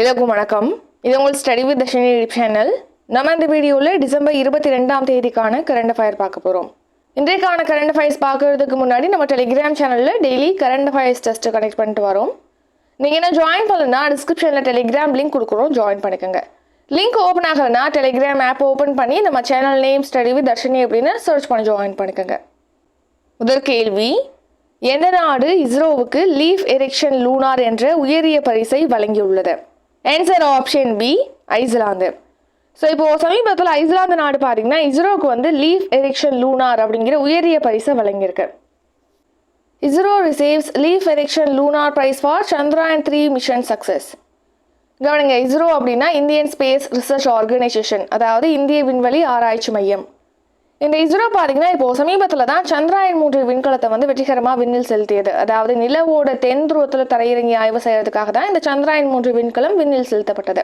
எல்லாருக்கும் வணக்கம். இது உங்கள் ஸ்டடி வித் தர்ஷினி சேனல் நம்ம இந்த வீடியோவில் டிசம்பர் இருபத்தி ரெண்டாம் தேதிக்கான கரண்ட் அஃபயர் பார்க்க போகிறோம் இன்றைக்கான கரண்ட் அஃபயர்ஸ் பார்க்கறதுக்கு முன்னாடி நம்ம டெலிகிராம் சேனலில் daily current affairs test connect பண்ணிட்டு வரோம். நீங்கள் என்ன ஜாயின் பண்ணலன்னா டிஸ்கிரிப்ஷனில் டெலிகிராம் லிங்க் கொடுக்குறோம். ஜாயின் பண்ணிக்கோங்க. லிங்க் ஓப்பன் ஆகலைன்னா டெலிகிராம் ஆப் ஓப்பன் பண்ணி நம்ம channel name study with Darshini அப்படின்னு சர்ச் பண்ணி ஜாயின் பண்ணிக்கோங்க. முதல் கேள்வி எந்த நாடு இஸ்ரோவுக்கு லீஃப் எரெக்ஷன் லூனார் என்ற உயரிய பரிசை வழங்கியுள்ளது? Answer option B Iceland so இப்போ சமீபத்தில் ஐஸ்லாந்து நாடு பார்த்தீங்கன்னா இஸ்ரோவுக்கு வந்து லீஃப் எரிக்ஷன் லூனார் அப்படிங்கிற உயரிய பரிசை வழங்கியிருக்கு. ISRO receives Leif Erikson lunar prize for Chandrayaan three mission success கவனிங்க இஸ்ரோ அப்படின்னா இந்தியன் ஸ்பேஸ் ரிசர்ச் ஆர்கனைசேஷன் அதாவது இந்திய விண்வெளி ஆராய்ச்சி மையம். இந்த இஸ்ரோ பார்த்தீங்கன்னா இப்போ சமீபத்தில் தான் சந்திராயன் மூன்று விண்கலத்தை வந்து வெற்றிகரமாக விண்ணில் செலுத்தியது. அதாவது நிலவோட தென் துருவத்தில் தரையிறங்கி ஆய்வு செய்யறதுக்காக தான் இந்த சந்திராயன் மூன்று விண்கலம் விண்ணில் செலுத்தப்பட்டது.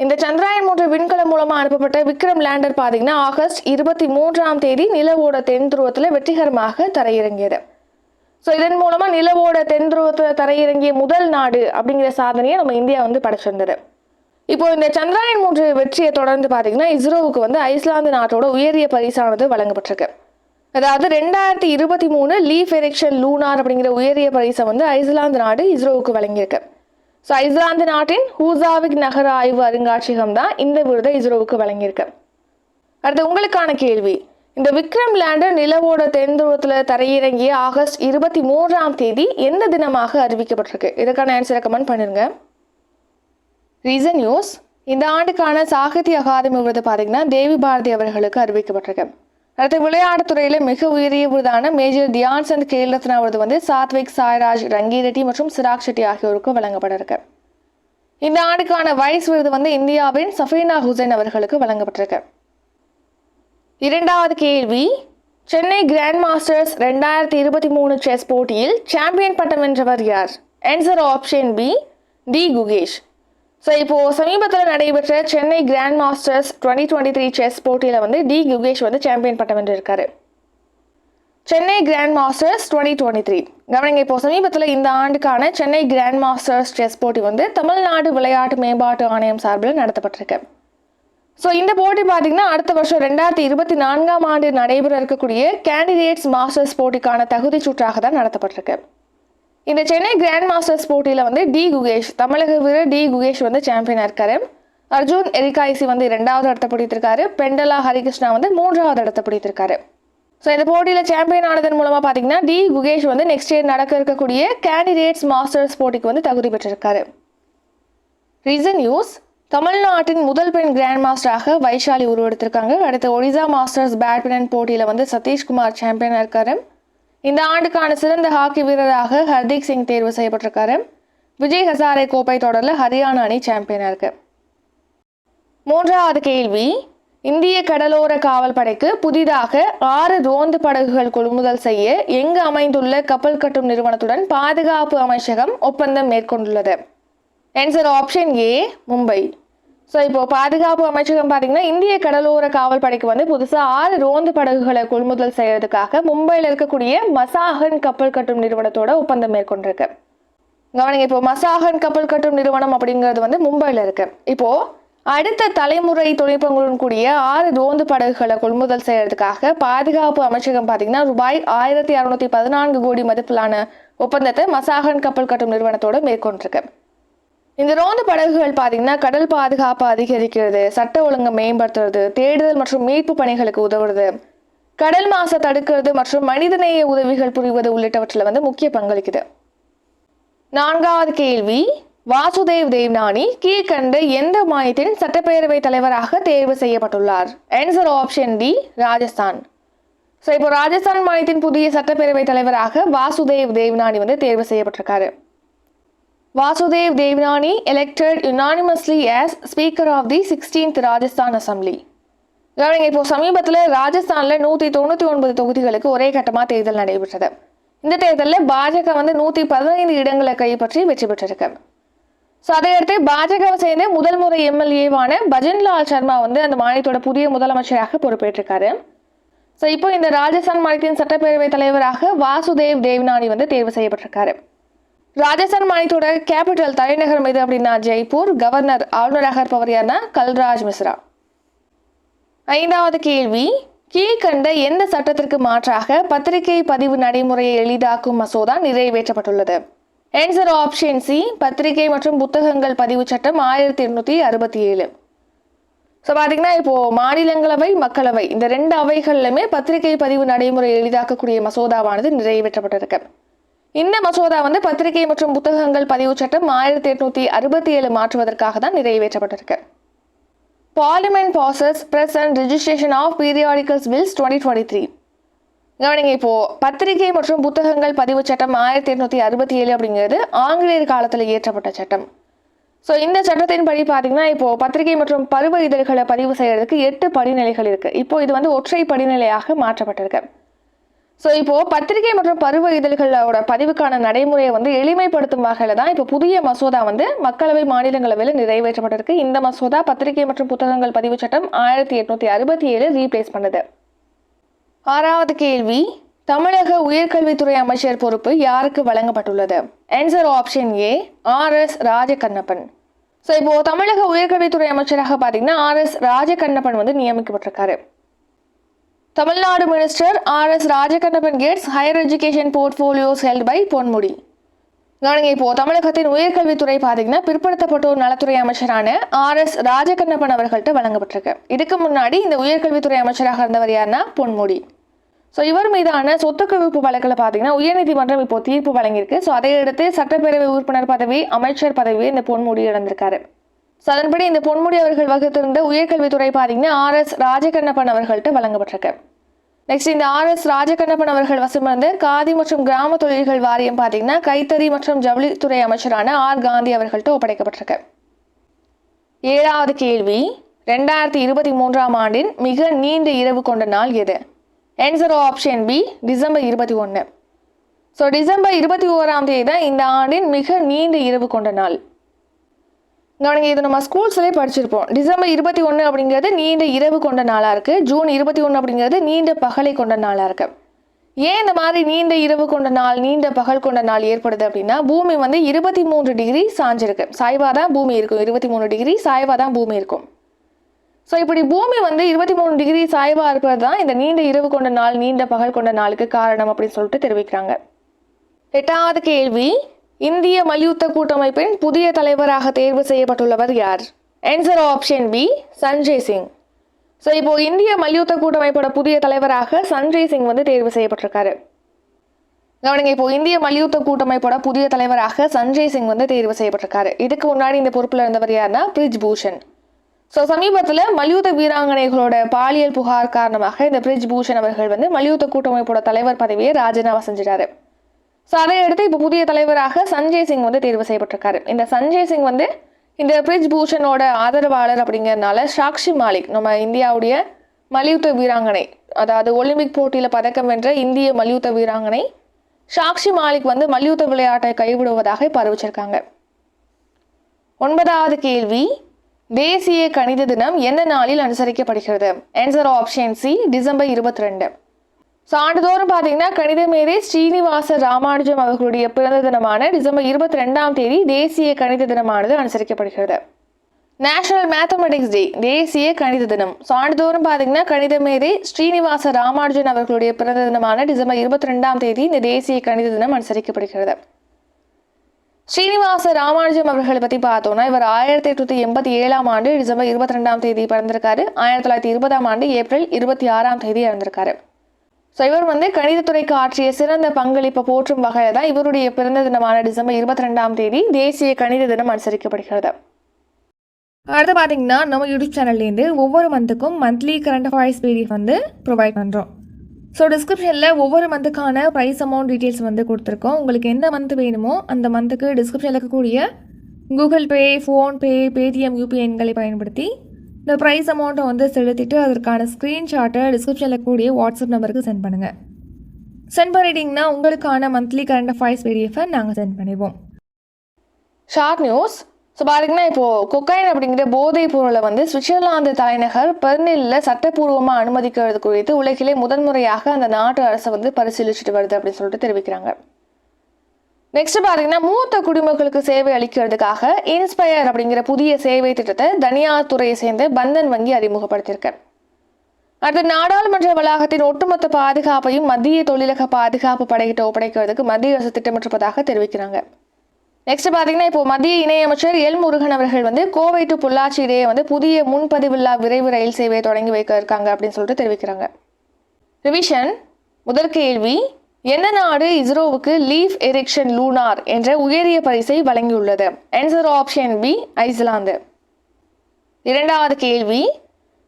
இந்த சந்திராயன் மூன்று விண்கலம் மூலமாக அனுப்பப்பட்ட விக்ரம் லேண்டர் பார்த்தீங்கன்னா ஆகஸ்ட் இருபத்தி மூன்றாம் தேதி நிலவோட தென் துருவத்தில் வெற்றிகரமாக தரையிறங்கியது. ஸோ இதன் மூலமாக நிலவோட தென் துருவத்தில் தரையிறங்கிய முதல் நாடு அப்படிங்கிற சாதனையை நம்ம இந்தியா வந்து படைச்சிருந்தது. இப்போ இந்த சந்திராயன் மூன்று வெற்றியை தொடர்ந்து பார்த்தீங்கன்னா இஸ்ரோவுக்கு வந்து ஐஸ்லாந்து நாட்டோட உயரிய பரிசானது வழங்கப்பட்டிருக்கு. அதாவது ரெண்டாயிரத்தி இருபத்தி மூணு லீஃப் எரெக்ஷன் லூனார் அப்படிங்கிற உயரிய பரிசை வந்து ஐஸ்லாந்து நாடு இஸ்ரோவுக்கு வழங்கியிருக்கு. ஸோ ஐஸ்லாந்து நாட்டின் ஹூசாவிக் நகர ஆய்வு அருங்காட்சியகம் தான் இந்த விருதை இஸ்ரோவுக்கு வழங்கியிருக்கு. அடுத்து உங்களுக்கான கேள்வி. இந்த விக்ரம் லேண்டர் நிலவோட தென்துருவத்தில் தரையிறங்கிய ஆகஸ்ட் இருபத்தி மூன்றாம் தேதி எந்த தினமாக அறிவிக்கப்பட்டிருக்கு? இதுக்கான ஆன்சரை கமெண்ட் பண்ணிருங்க. Recent news. இந்த ஆண்டுக்கான சாகித்ய அகாதமி விருது பார்த்தீங்கன்னா தேவி பாரதி அவர்களுக்கு அறிவிக்கப்பட்டிருக்கு. அடுத்து விளையாட்டுத்துறையில் மிக உயரிய விருதான மேஜர் தியான் சந்த் கேல் ரத்னா விருது வந்து சாத்விக் சாய்ராஜ் ரங்கி ரெட்டி மற்றும் சிராக் ஷெட்டி ஆகியோருக்கு வழங்கப்பட இருக்கு இந்த ஆண்டுக்கான வைஸ் விருது வந்து இந்தியாவின் சஃபீனா ஹுசைன் அவர்களுக்கு வழங்கப்பட்டிருக்கு. இரண்டாவது கேள்வி சென்னை கிராண்ட் மாஸ்டர்ஸ் ரெண்டாயிரத்தி இருபத்தி மூணு செஸ் போட்டியில் சாம்பியன் பட்டம் வென்றவர் யார்? Answer option B D Gukesh so இப்போது சமீபத்தில் நடைபெற்ற Chennai grand masters twenty twenty three chess போட்டியில் வந்து டி குகேஷ் வந்து சாம்பியன் பட்டம் வென்றிருக்காரு. Chennai grand masters twenty twenty three கவனிங்க இப்போ சமீபத்தில் இந்த ஆண்டுக்கான சென்னை கிராண்ட் மாஸ்டர்ஸ் செஸ் போட்டி வந்து தமிழ்நாடு விளையாட்டு மேம்பாட்டு ஆணையம் சார்பில் நடத்தப்பட்டிருக்கு. ஸோ இந்த போட்டி பார்த்தீங்கன்னா அடுத்த வருஷம் ரெண்டாயிரத்தி இருபத்தி நான்காம் ஆண்டு நடைபெற இருக்கக்கூடிய கேண்டிடேட்ஸ் மாஸ்டர்ஸ் போட்டிக்கான தகுதி சுற்றாக தான் நடத்தப்பட்டிருக்கு. இந்த சென்னை கிராண்ட் மாஸ்டர்ஸ் போட்டியில் வந்து டி குகேஷ் தமிழக வீரர் டி குகேஷ் வந்து சாம்பியனாக இருக்காரு. அர்ஜுன் எரிகாய்சி வந்து ரெண்டாவது இடத்த பிடித்திருக்காரு. பெண்டலா ஹரிகிருஷ்ணா வந்து மூன்றாவது இடத்த பிடித்திருக்காரு. ஸோ இந்த போட்டியில் சாம்பியன் ஆனதன் மூலமாக பார்த்தீங்கன்னா டி குகேஷ் வந்து நெக்ஸ்ட் இயர் நடக்க இருக்கக்கூடிய கேண்டிடேட்ஸ் மாஸ்டர்ஸ் போட்டிக்கு வந்து தகுதி பெற்றிருக்காரு. ரீசன் நியூஸ் தமிழ்நாட்டின் முதல் பெண் கிராண்ட் மாஸ்டராக வைஷாலி உருவெடுத்திருக்காங்க. அடுத்து ஒடிசா மாஸ்டர்ஸ் பேட்மிண்டன் போட்டியில் வந்து சதீஷ்குமார் சாம்பியனாக இருக்காரு. இந்த ஆண்டுக்கான சிறந்த ஹாக்கி வீரராக ஹர்தீக் சிங் தேர்வு செய்யப்பட்டிருக்காரு. விஜய் ஹசாரே கோப்பை தொடரில் ஹரியானா அணி சாம்பியனாக இருக்கு. மூன்றாவது கேள்வி இந்திய கடலோர காவல் படைக்கு புதிதாக ஆறு ரோந்து படகுகள் கொள்முதல் செய்ய எங்கு அமைந்துள்ள கப்பல் கட்டும் நிறுவனத்துடன் பாதுகாப்பு அமைச்சகம் ஒப்பந்தம் மேற்கொண்டுள்ளது. Answer option A Mumbai. So இப்போ பாதுகாப்பு அமைச்சகம் பார்த்தீங்கன்னா இந்திய கடலோர காவல் படைக்கு வந்து புதுசாக ஆறு ரோந்து படகுகளை கொள்முதல் செய்யறதுக்காக மும்பையில் இருக்கக்கூடிய மசாகன் கப்பல் கட்டும் நிறுவனத்தோட ஒப்பந்தம் மேற்கொண்டிருக்கு. கவனிங்க இப்போ மசாகன் கப்பல் கட்டும் நிறுவனம் அப்படிங்கிறது வந்து மும்பையில் இருக்கு. இப்போ அடுத்த தலைமுறை தொழில்நுட்பங்களுடன் கூடிய ஆறு ரோந்து படகுகளை கொள்முதல் செய்யறதுக்காக பாதுகாப்பு அமைச்சகம் பார்த்தீங்கன்னா ரூபாய் ஆயிரத்தி அறுநூத்தி பதினான்கு கோடி மதிப்பிலான ஒப்பந்தத்தை மசாகன் கப்பல் கட்டும் நிறுவனத்தோட மேற்கொண்டிருக்கு. இந்த ரோந்து படகுகள் பார்த்தீங்கன்னா கடல் பாதுகாப்பு அதிகரிக்கிறது சட்ட ஒழுங்கை மேம்படுத்துறது தேடுதல் மற்றும் மீட்பு பணிகளுக்கு உதவுறது. கடல் மாசை தடுக்கிறது மற்றும் மனிதநேய உதவிகள் புரிவது உள்ளிட்டவற்றில் வந்து முக்கிய பங்களிக்குது. நான்காவது கேள்வி வாசுதேவ் தேவ்நானி கீழ்கண்ட எந்த மாநிலத்தின் சட்டப்பேரவை தலைவராக தேர்வு செய்யப்பட்டுள்ளார்? Answer option D Rajasthan. So இப்போ ராஜஸ்தான் மாநிலத்தின் புதிய சட்டப்பேரவை தலைவராக வாசுதேவ் தேவ்நானி வந்து தேர்வு செய்யப்பட்டிருக்காரு. Vasudev Devnani elected unanimously as speaker of the sixteenth Rajasthan assembly கவனிங்க இப்போ சமீபத்தில் ராஜஸ்தானில் நூற்றி தொண்ணூற்றி ஒன்பது தொகுதிகளுக்கு ஒரே கட்டமாக தேர்தல் நடைபெற்றது. இந்த தேர்தலில் பாஜக வந்து நூற்றி பதினைந்து இடங்களை கைப்பற்றி வெற்றி பெற்றிருக்கு. ஸோ அதையடுத்து பாஜகவை சேர்ந்த முதல் முறை எம்எல்ஏவான பஜன்லால் சர்மா வந்து அந்த மாநிலத்தோட புதிய முதலமைச்சராக பொறுப்பேற்றிருக்காரு. ஸோ இப்போ இந்த ராஜஸ்தான் மாநிலத்தின் சட்டப்பேரவை தலைவராக வாசுதேவ் தேவ்னானி வந்து தேர்வு செய்யப்பட்டிருக்காரு. ராஜஸ்தான் மாநிலத்தோட கேபிட்டல் தலைநகர் எது அப்படின்னா ஜெய்ப்பூர். கவர்னர் ஆளுநராக இருப்பவர் யாருன்னா கல்ராஜ் மிஸ்ரா. ஐந்தாவது கேள்வி கீழ்கண்ட எந்த சட்டத்திற்கு மாற்றாக பத்திரிகை பதிவு நடைமுறையை எளிதாக்கும் மசோதா நிறைவேற்றப்பட்டுள்ளது? ஆன்சர் ஆப்ஷன் சி பத்திரிகை மற்றும் புத்தகங்கள் பதிவு சட்டம் ஆயிரத்தி எண்ணூற்றி அறுபத்தி ஏழு. ஸோ பார்த்தீங்கன்னா இப்போது மாநிலங்களவை மக்களவை இந்த ரெண்டு அவைகள்லையுமே பத்திரிகை பதிவு நடைமுறை எளிதாக்கக்கூடிய மசோதாவானது நிறைவேற்றப்பட்டிருக்கு. இந்த மசோதா வந்து பத்திரிகை மற்றும் புத்தகங்கள் பதிவு சட்டம் ஆயிரத்தி எட்நூத்தி அறுபத்தி ஏழு மாற்றுவதற்காக தான் நிறைவேற்றப்பட்டிருக்கு. Parliament passes press and registration of periodicals bills twenty twenty three கவனிங்க இப்போ பத்திரிகை மற்றும் புத்தகங்கள் பதிவு சட்டம் ஆயிரத்தி எட்நூத்தி அறுபத்தி ஏழு அப்படிங்கிறது ஆங்கிலேயர் காலத்தில் இயற்றப்பட்ட சட்டம். ஸோ இந்த சட்டத்தின் படி பார்த்தீங்கன்னா இப்போ பத்திரிகை மற்றும் பருவ இதழ்களை பதிவு செய்யறதுக்கு எட்டு படிநிலைகள் இருக்கு. இப்போ இது வந்து ஒற்றை படிநிலையாக மாற்றப்பட்டிருக்கு. ஸோ இப்போ பத்திரிகை மற்றும் பருவ இதழ்களோட பதிவுக்கான நடைமுறையை வந்து எளிமைப்படுத்தும் வகையில் தான் இப்போ புதிய மசோதா வந்து மக்களவை மாநிலங்களவையில் நிறைவேற்றப்பட்டிருக்கு. இந்த மசோதா பத்திரிகை மற்றும் புத்தகங்கள் பதிவு சட்டம் ஆயிரத்தி எட்நூத்தி அறுபத்தி ஏழு ரீப்ளேஸ் பண்ணுது. ஆறாவது கேள்வி தமிழக உயர்கல்வித்துறை அமைச்சர் பொறுப்பு யாருக்கு வழங்கப்பட்டுள்ளது? Answer option A R S Rajakannappan. So இப்போ தமிழக உயர்கல்வித்துறை அமைச்சராக பார்த்தீங்கன்னா ஆர் எஸ் ராஜகண்ணப்பன் வந்து நியமிக்கப்பட்டிருக்காரு. Tamil Nadu minister R S Rajakannappan gets higher education portfolios held by Ponmudi. கவனிங்க இப்போ தமிழகத்தின் உயர்கல்வித்துறை பார்த்தீங்கன்னா பிற்படுத்தப்பட்டோர் நலத்துறை அமைச்சரான ஆர் எஸ் ராஜகண்ணப்பன் அவர்கள்ட்ட வழங்கப்பட்டிருக்கு. இதுக்கு முன்னாடி இந்த உயர்கல்வித்துறை அமைச்சராக இருந்தவர் யாருன்னா பொன்முடி. ஸோ இவர் மீதான சொத்து குவிப்பு வழக்கில் பார்த்தீங்கன்னா உயர்நீதிமன்றம் இப்போ தீர்ப்பு வழங்கியிருக்கு. ஸோ அதையடுத்து சட்டப்பேரவை உறுப்பினர் பதவி அமைச்சர் பதவி இந்த பொன்முடி இழந்திருக்காரு. ஸோ அதன்படி இந்த பொன்முடி அவர்கள் வகுத்திருந்த உயர்கல்வித்துறை பார்த்தீங்கன்னா ஆர் எஸ் ராஜகண்ணப்பன் அவர்கள்ட்ட வழங்கப்பட்டிருக்கு. நெக்ஸ்ட் இந்த ஆர் எஸ் ராஜகண்ணப்பன் அவர்கள் வசமிருந்த காதி மற்றும் கிராம தொழில்கள் வாரியம் பார்த்தீங்கன்னா கைத்தறி மற்றும் ஜவுளித்துறை அமைச்சரான ஆர் காந்தி அவர்கள்ட்ட ஒப்படைக்கப்பட்டிருக்கு. ஏழாவது கேள்வி ரெண்டாயிரத்தி இருபத்தி மூன்றாம் ஆண்டின் மிக நீண்ட இரவு கொண்ட நாள் எது? ஆன்சர் ஆப்ஷன் பி டிசம்பர் இருபத்தி ஒன்று ஸோ டிசம்பர் இருபத்தி ஓராம் தேதி தான் இந்த ஆண்டின் மிக நீண்ட இரவு கொண்ட நாள். கவனிங்க இது நம்ம ஸ்கூல்ஸ்லேயே படிச்சிருப்போம். டிசம்பர் இருபத்தி ஒன்று அப்படிங்கிறது நீண்ட இரவு கொண்ட நாளாக இருக்குது ஜூன் இருபத்தி ஒன்று அப்படிங்கிறது நீண்ட பகலை கொண்ட நாளாக இருக்குது ஏன் இந்த மாதிரி நீண்ட இரவு கொண்ட நாள் நீண்ட பகல் கொண்ட நாள் ஏற்படுது அப்படின்னா பூமி வந்து இருபத்தி மூன்று டிகிரி சாஞ்சிருக்கு. சாய்வாக தான் பூமி இருக்கும். இருபத்தி மூணு டிகிரி சாய்வாக தான் பூமி இருக்கும். ஸோ இப்படி பூமி வந்து இருபத்தி மூணு டிகிரி சாய்வாக இருக்கிறது தான் இந்த நீண்ட இரவு கொண்ட நாள் நீண்ட பகல் கொண்ட நாளுக்கு காரணம் அப்படின்னு சொல்லிட்டு தெரிவிக்கிறாங்க. எட்டாவது கேள்வி இந்திய மல்யுத்த கூட்டமைப்பின் புதிய தலைவராக தேர்வு செய்யப்பட்டுள்ளவர் யார்? Answer option B Sanjay Singh so இப்போ இந்திய மல்யுத்த கூட்டமைப்போட புதிய தலைவராக சஞ்சய் சிங் வந்து தேர்வு செய்யப்பட்டிருக்காரு. கவனிங்க இப்போ இந்திய மல்யுத்த கூட்டமைப்போட புதிய தலைவராக சஞ்சய் சிங் வந்து தேர்வு செய்யப்பட்டிருக்காரு. இதுக்கு முன்னாடி இந்த பொறுப்பில் இருந்தவர் யாருன்னா பிரிஜ் பூஷன் ஸோ சமீபத்தில் மல்யுத்த வீராங்கனைகளோட பாலியல் புகார் காரணமாக இந்த பிரிஜ் பூஷன் அவர்கள் வந்து மல்யுத்த கூட்டமைப்போட தலைவர் பதவியை ராஜினாமா செஞ்சிட்டாரு. ஸோ அதை அடுத்து இப்போ புதிய தலைவராக சஞ்சய் சிங் வந்து தேர்வு செய்யப்பட்டிருக்காரு. இந்த சஞ்சய் சிங் வந்து இந்த பிரிஜ் பூஷனோட ஆதரவாளர் அப்படிங்கிறதுனால சாக்ஷி மாலிக் நம்ம இந்தியாவுடைய மல்யுத்த வீராங்கனை அதாவது ஒலிம்பிக் போட்டியில் பதக்கம் வென்ற இந்திய மல்யுத்த வீராங்கனை சாக்ஷி மாலிக் வந்து மல்யுத்த விளையாட்டை கைவிடுவதாக இப்போ அறிவிச்சிருக்காங்க. ஒன்பதாவது கேள்வி தேசிய கணித தினம் எந்த நாளில் அனுசரிக்கப்படுகிறது? ஆன்சர் ஆப்ஷன் சி டிசம்பர் இருபத்தி ரெண்டு. ஸோ ஆண்டுதோறும் பார்த்தீங்கன்னா கணித மேதை ஸ்ரீனிவாச ராமானுஜம் அவர்களுடைய பிறந்த தினமான டிசம்பர் இருபத்தி ரெண்டாம் தேதி தேசிய கணித தினமானது அனுசரிக்கப்படுகிறது. நேஷனல் மேத்தமெட்டிக்ஸ் டே தேசிய கணித தினம். ஸோ ஆண்டுதோறும் பார்த்தீங்கன்னா கணித மேதை ஸ்ரீனிவாச ராமானுஜன் அவர்களுடைய பிறந்த தினமான டிசம்பர் இருபத்தி ரெண்டாம் தேதி இந்த தேசிய கணித தினம் அனுசரிக்கப்படுகிறது. ஸ்ரீனிவாச ராமானுஜம் அவர்களை பற்றி பார்த்தோம்னா இவர் ஆயிரத்தி எட்நூற்றி எண்பத்தி ஏழாம் ஆண்டு டிசம்பர் இருபத்தி ரெண்டாம் தேதி பிறந்திருக்காரு. ஆயிரத்தி தொள்ளாயிரத்தி இருபதாம் ஆண்டு ஏப்ரல் இருபத்தி ஆறாம் தேதி இறந்திருக்காரு. ஸோ இவர் வந்து கணிதத்துறைக்கு ஆற்றிய சிறந்த பங்களிப்பை போற்றும் வகையில் தான் இவருடைய பிறந்த தினமான டிசம்பர் இருபத்தி ரெண்டாம் தேதி தேசிய கணித தினம் அனுசரிக்கப்படுகிறது. அடுத்து பார்த்தீங்கன்னா நம்ம யூடியூப் சேனல்லேருந்து ஒவ்வொரு மந்த்துக்கும் மந்த்லி கரண்ட் அஃபேர்ஸ் பிடிஎஃப் வந்து ப்ரொவைட் பண்ணுறோம் ஸோ டிஸ்கிரிப்ஷனில் ஒவ்வொரு மந்த்துக்கான ப்ரைஸ் அமௌண்ட் டீட்டெயில்ஸ் வந்து கொடுத்துருக்கோம். உங்களுக்கு எந்த மந்த் வேணுமோ அந்த மந்த்துக்கு டிஸ்கிரிப்ஷனில் இருக்கக்கூடிய Google Pay PhonePe Paytm UPI எண்களை பயன்படுத்தி இந்த ப்ரைஸ் அமௌண்ட்டை வந்து செலுத்திட்டு அதற்கான ஸ்க்ரீன்ஷாட்டை டிஸ்கிரிப்ஷனில் கூடிய வாட்ஸ்அப் நம்பருக்கு சென்ட் பண்ணுங்கள் சென்ட் பண்ணிட்டீங்கன்னா உங்களுக்கான மந்த்லி கரண்ட் அஃபேர்ஸ் பிடிஎஃபை நாங்கள் சென்ட் பண்ணிடுவோம். ஷார்ட் நியூஸ் ஸோ பாருங்கன்னா இப்போது கொக்கைன் அப்படிங்கிற போதைப் பொருளை வந்து சுவிட்சர்லாந்து தலைநகர் பெர்னிலில் சட்டப்பூர்வமாக அனுமதிக்கிறது குறித்து உலகிலே முதன்முறையாக அந்த நாட்டு அரசு வந்து பரிசீலிச்சுட்டு வருது அப்படின்னு சொல்லிட்டு தெரிவிக்கிறாங்க. நெக்ஸ்ட் பார்த்தீங்கன்னா மூத்த குடிமக்களுக்கு சேவை அளிக்கிறதுக்காக இன்ஸ்பயர் அப்படிங்கிற புதிய சேவை திட்டத்தை தனியார் துறையை சேர்ந்த பந்தன் வங்கி அறிமுகப்படுத்தியிருக்கு. அடுத்து நாடாளுமன்ற வளாகத்தின் ஒட்டுமொத்த பாதுகாப்பையும் மத்திய தொழிலக பாதுகாப்பு படைகிட்ட ஒப்படைக்கிறதுக்கு மத்திய அரசு திட்டமிட்டிருப்பதாக தெரிவிக்கிறாங்க. நெக்ஸ்ட் பார்த்தீங்கன்னா இப்போ மத்திய இணையமைச்சர் எல் முருகன் அவர்கள் வந்து கோவை டு பொள்ளாச்சி இடையே வந்து புதிய முன்பதிவில்லா விரைவு ரயில் சேவையை தொடங்கி வைக்க இருக்காங்க அப்படின்னு சொல்லிட்டு தெரிவிக்கிறாங்க. ரிவிஷன் முதல் கேள்வி எந்த நாடு இஸ்ரோவுக்கு லீஃப் எரிக்ஷன் லூனார் என்ற உயரிய பரிசை வழங்கியுள்ளது? ஆன்சர் ஆப்ஷன் பி ஐஸ்லாந்து இரண்டாவது கேள்வி.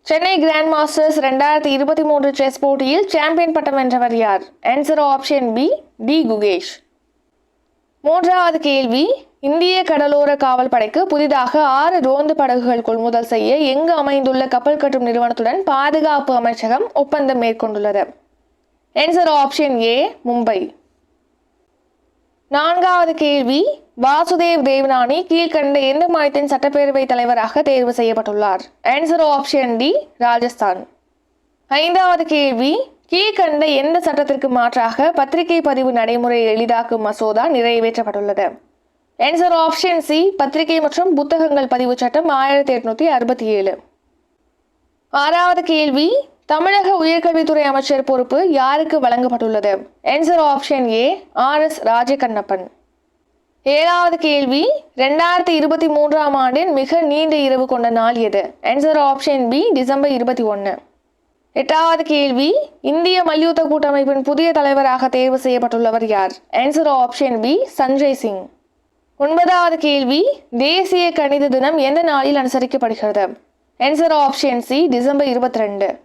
சென்னை கிராண்ட் மாஸ்டர்ஸ் ரெண்டாயிரத்தி இருபத்தி மூன்று செஸ் போட்டியில் சாம்பியன் பட்டம் வென்றவர் யார்? Answer option B D Gukesh மூன்றாவது கேள்வி. இந்திய கடலோர காவல் படைக்கு புதிதாக ஆறு ரோந்து படகுகள் கொள்முதல் செய்ய எங்கு அமைந்துள்ள கப்பல் கட்டும் நிறுவனத்துடன் பாதுகாப்பு அமைச்சகம் ஒப்பந்தம் மேற்கொண்டுள்ளது? ஆன்சர் ஆப்ஷன் ஏ மும்பை நான்காவது கேள்வி வாசுதேவ் தேவ்நானி கீழ்கண்ட எந்த மாநிலத்தின் சட்டப்பேரவை தலைவராக தேர்வு செய்யப்பட்டுள்ளார்? Answer option D Rajasthan. ஐந்தாவது கேள்வி கீழ்கண்ட எந்த சட்டத்திற்கு மாற்றாக பத்திரிகை பதிவு நடைமுறை எளிதாக்கும் மசோதா நிறைவேற்றப்பட்டுள்ளது? ஆன்சர் ஆப்ஷன் சி பத்திரிகை மற்றும் புத்தகங்கள் பதிவு சட்டம் ஆயிரத்தி எட்நூத்தி அறுபத்தி ஏழு. ஆறாவது கேள்வி தமிழக உயர்கல்வித்துறை அமைச்சர் பொறுப்பு யாருக்கு வழங்கப்பட்டுள்ளது? Answer option A R S Rajakannappan. ஏழாவது கேள்வி ரெண்டாயிரத்தி இருபத்தி மூன்றாம் ஆண்டின் மிக நீண்ட இரவு கொண்ட நாள் எது? ஆன்சர் ஆப்ஷன் பி டிசம்பர் இருபத்தி ஒன்று எட்டாவது கேள்வி இந்திய மல்யுத்த கூட்டமைப்பின் புதிய தலைவராக தேர்வு செய்யப்பட்டுள்ளவர் யார்? Answer option B Sanjay Singh. ஒன்பதாவது கேள்வி தேசிய கணித தினம் எந்த நாளில் அனுசரிக்கப்படுகிறது? ஆன்சர் ஆப்ஷன் சி டிசம்பர் இருபத்தி ரெண்டு.